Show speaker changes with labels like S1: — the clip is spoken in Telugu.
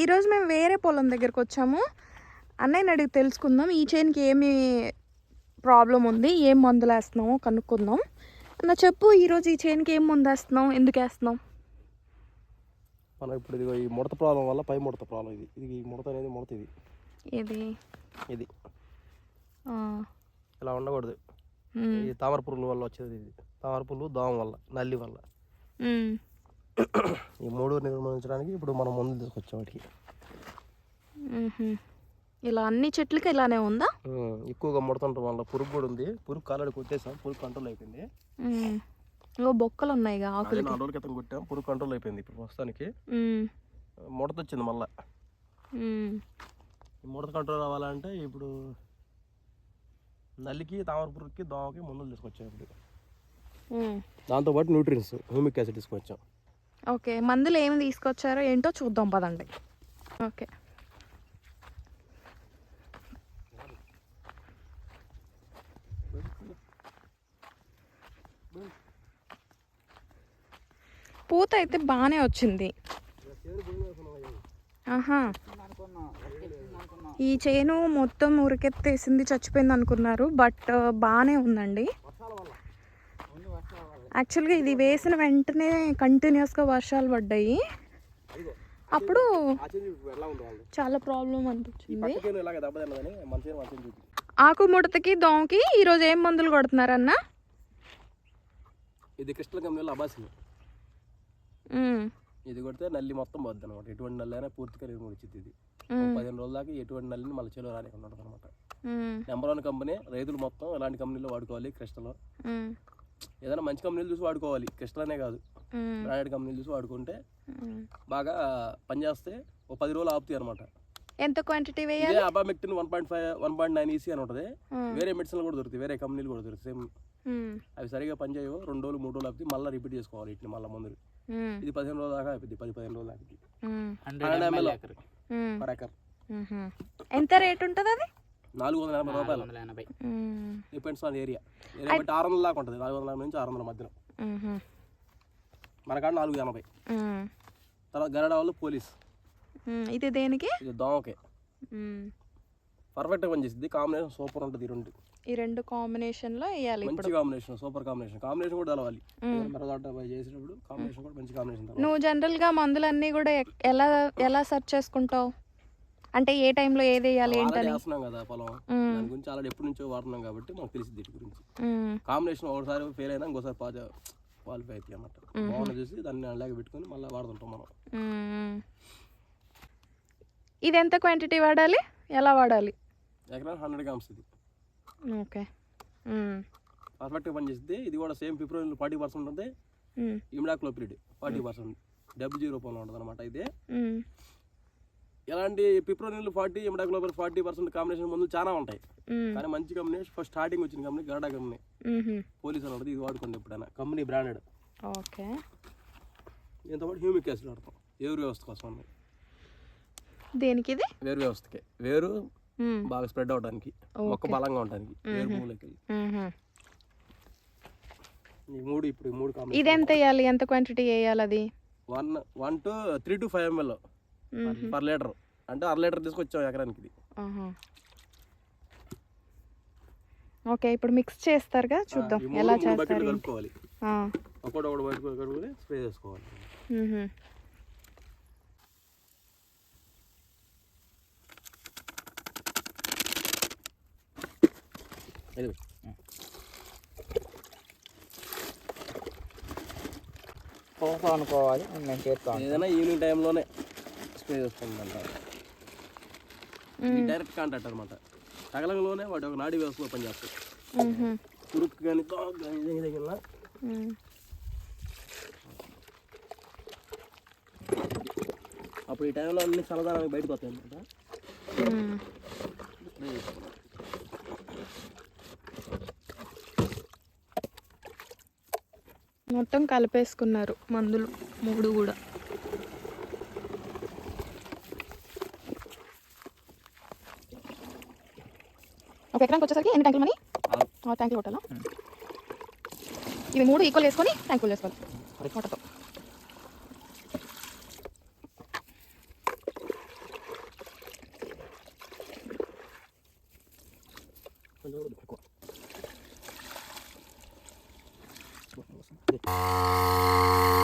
S1: ఈరోజు మేము వేరే పొలం దగ్గరకు వచ్చాము. అన్నయ్యని అడిగి తెలుసుకుందాం. ఈ చేనుకి ఏమి ప్రాబ్లం ఉంది? ఏం మందులు వేస్తున్నామో కనుక్కుందాం. అన్న చెప్పు ఈరోజు ఈ చేనుకి ఏం మందు వేస్తున్నాం ఎందుకు వేస్తున్నాం
S2: మనం ఇప్పుడు ఇదిగో ఈ ముడత ప్రాబ్లం వల్ల పై ముడత ప్రాబ్లం ఇది. ఇది ఈ ముడత అనేది ముడత ఇది.
S1: ఇది.
S2: ఇది ఇలా ఉండకూడదు. ఈ తామర పురుగుల వల్ల వచ్చేది ఇది. తామర పురుగులు దోమ వల్ల నల్లి వల్ల. ఈ మూడు నిర్మూలించడానికి ఇప్పుడు మనం మందులు తీసుకొచ్చాం వాటికి.
S1: ఇలా అన్ని చెట్లకి ఇలానే ఉందా?
S2: ఎక్కువగా ముడతంటం వల్ల పురుగు కూడా ఉంది. పురుగు కాలాడి కొట్టేసాం. పురుగు కంట్రోల్ అయిపోయింది.
S1: ఇగో బొక్కలు ఉన్నాయిగా
S2: అదే
S1: ఆకులకి.
S2: నాలుగు రోజుల క్రితం కొట్టాం. పురుగు కంట్రోల్ అయిపోయింది ఇప్పుడు ప్రస్తుతానికి. ముడత వచ్చింది మళ్ళీ. ముడత కంట్రోల్ అవ్వాలంటే ఇప్పుడు నల్లికి తామర పురుగుకి దోమకి మందులు తీసుకొచ్చాం ఇప్పుడు. దాంతోపాటు న్యూట్రియన్స్ హ్యూమిక్ యాసిడ్ తీసుకొచ్చాం.
S1: ఓకే మందులు ఏమి తీసుకొచ్చారో ఏంటో చూద్దాం పదండి. ఓకే. పూత అయితే బాగానే వచ్చింది. ఆహా. ఈ చేను మొత్తం ఉరికెత్తేసింది చచ్చిపోయింది అనుకున్నారు బట్ బాగానే ఉందండి. యాక్చువల్గా ఇది వేసిన వెంటనే కంటిన్యూస్గా వర్షాలు పడ్డాయి. అప్పుడు చాలా ప్రాబ్లం అనిపించింది. ఆకు ముడతకి దోమకి ఈరోజు ఏం మందులు కొడుతున్నారన్న
S2: ఇది కృష్ణ కంపెనీలో అబాసిన్. ఇది కొడితే నల్లి మొత్తం పోద్ది అనమాట ఎటువంటి నల్లి అయినా పూర్తిగా నిర్మూలించింది ఇది.
S1: ఉమ్,
S2: పదిహేను రోజుల దాకా ఎటువంటి నల్లిని మళ్ళీ చేలో ఉంటుంది అనమాట నెంబర్ వన్ కంపెనీ రైతులు మొత్తం ఇలాంటి కంపెనీలో వాడుకోవాలి
S1: ఉమ్,
S2: ఏదైనా మంచి కంపెనీలు చూసి వాడుకోవాలి. కృష్ణనే కాదు. బ్రాండెడ్ కంపెనీలు చూసి వాడుకుంటే. బాగా పనిచేస్తే ఓ పది రోజులు ఆపుతాయి అనమాట
S1: ఎంత క్వాంటిటీ
S2: ఇదే
S1: వేయాలి?
S2: Abamectin one point five one point nine EC అని ఉంటుంది వేరే మెడిసిన్లు కూడా దొరుకుతాయి. వేరే కంపెనీలు కూడా దొరుకుతాయి. సేమ్ అవి సరిగా పనిచేయవు రెండు రోజులు మూడు రోజులు ఆపితే మళ్ళీ రిపీట్ చేసుకోవాలి వీటిని మళ్ళీ మందులు
S1: ఉమ్,
S2: ఇది పదిహేను రోజుల దాకా అయిపోద్ది. పది పదిహేను రోజులు ఆపిద్ది
S1: um,
S2: hundred ML
S1: um,
S2: per acre
S1: ఉహు. ఎంత రేట్ ఉంటుంది అది
S2: నాలుగు వందల ఎనభై రూపాయలు.
S1: Um,
S2: depends on area area బట్టి ఆరు వందల దాకా ఉంటుంది. నాలుగు వందల నుంచి ఆరు వందల మధ్యలో.
S1: ఉహు,
S2: మన కాడ నాలుగు ఎనభై. తర్వాత గరడా వాళ్ళు పోలీస్.
S1: ఇది దేనికి?
S2: ఇది దోమకే. పర్ఫెక్ట్గా పనిచేసింది కాంబినేషన్ సూపర్ ఉంటుంది ఈ రెండు.
S1: ఈ రెండు కాంబినేషన్లో వేయాలి ఇప్పుడు.
S2: మంచి కాంబినేషన్ సూపర్ కాంబినేషన్ కాంబినేషన్ కూడా తెలవాలి. చేసేటప్పుడు కాంబినేషన్ కూడా మంచి కాంబినేషన్
S1: నువ్వు జనరల్గా మందులన్నీ కూడా ఎలా ఎలా సెర్చ్ చేసుకుంటావు? అంటే ఏ టైంలో ఏది వేయాలి ఏంటని?
S2: వేస్తున్నాం కదా పొలం. దాని గురించి ఆల్రెడీ ఎప్పటి నుంచో వాడుతున్నాం కాబట్టి మనకు తెలిసింది దీని గురించి. కాంబినేషన్ ఒకసారి ఫెయిల్ అయినా ఇంకోసారి పాజ క్వాలిఫై అవుతాయి అన్నమాట బాగుంది చూసి దాన్ని అలాగే పెట్టుకొని మళ్ళీ వాడుతుంటాం మనం.
S1: ఇది ఎంత క్వాంటిటీ వాడాలి? ఎలా వాడాలి?
S2: ఎకరా హండ్రెడ్ గ్రామ్స్ ఇది.
S1: ఓకే.
S2: పర్ఫెక్ట్గా పనిచేస్తుంది ఇది కూడా సేమ్ ఫిబ్రవరి ఫార్టీ పర్సెంట్ ఉంటుంది. Imidacloprid forty percent W zero రూపంలో ఉంటుంది అనమాట ఇది. ఎలాంటి fipronil forty imidacloprid forty percent combination మందులు చాలా ఉంటాయి. కానీ మంచి కంపెనీ ఫస్ట్ స్టార్టింగ్ వచ్చిన కంపెనీ గరడా కంపెనీ. పోలీస్ అని ఉంటుంది ఇది వాడుకోండి ఎప్పుడైనా. Company branded.
S1: ఓకే.
S2: దీంతో పాటు హ్యూమిక్ యాసిడ్ వాడతాం. వేరు వ్యవస్థ కోసం అన్నది.
S1: దేనికి ఇది?
S2: వేరు వ్యవస్థకి. వేరు. బాగా స్ప్రెడ్ అవడానికి మొక్క బలంగా ఉండడానికి వేరు భూమిలోకి. ఈ మూడు ఇప్పుడు మూడు
S1: ఇది ఎంత వేయాలి? ఎంత క్వాంటిటీ వేయాలి అది?
S2: One one two three two five ML. Per litre. అంటే అర లీటర్ తీసుకొచ్చాం ఎకరానికి ఇది.
S1: ఓకే ఇప్పుడు మిక్స్ చేస్తారుగా? చూద్దాం ఎలా చేస్తారు.
S2: కలుపుకోవాలి
S1: ఆ.
S2: ఒకటి ఒకటి బకెట్ కలుపుకొని స్ప్రే చేసుకోవాలి.
S3: పోతా అనుకోవాలి నేను చేస్తాను.
S2: ఏదైనా ఈవినింగ్ టైంలోనే చేసుకుంటుందంట ఇది డైరెక్ట్ కాంటాక్ట్ అనమాట తగలంలోనే వాటి ఒక నాడీ వ్యవస్థలో పనిచేస్తాయి. పురుకు కానీ దోమ కానీ
S1: మ్మ్.
S2: అప్పుడు ఈ టైంలో అన్ని సలదానానికి బయటకు వస్తాయి అనమాట
S1: మొత్తం కలిపేసుకున్నారు మందులు మూడు కూడా. ఒక ఎకరానికి వచ్చేసరికి ఎన్ని ట్యాంకులు మనీ ఆరు. ట్యాంకులు కొట్టాలా ఇవి మూడు ఈక్వల్ వేసుకొని ట్యాంకులు వేసుకోవాలి కొట్టతో
S2: Thank you.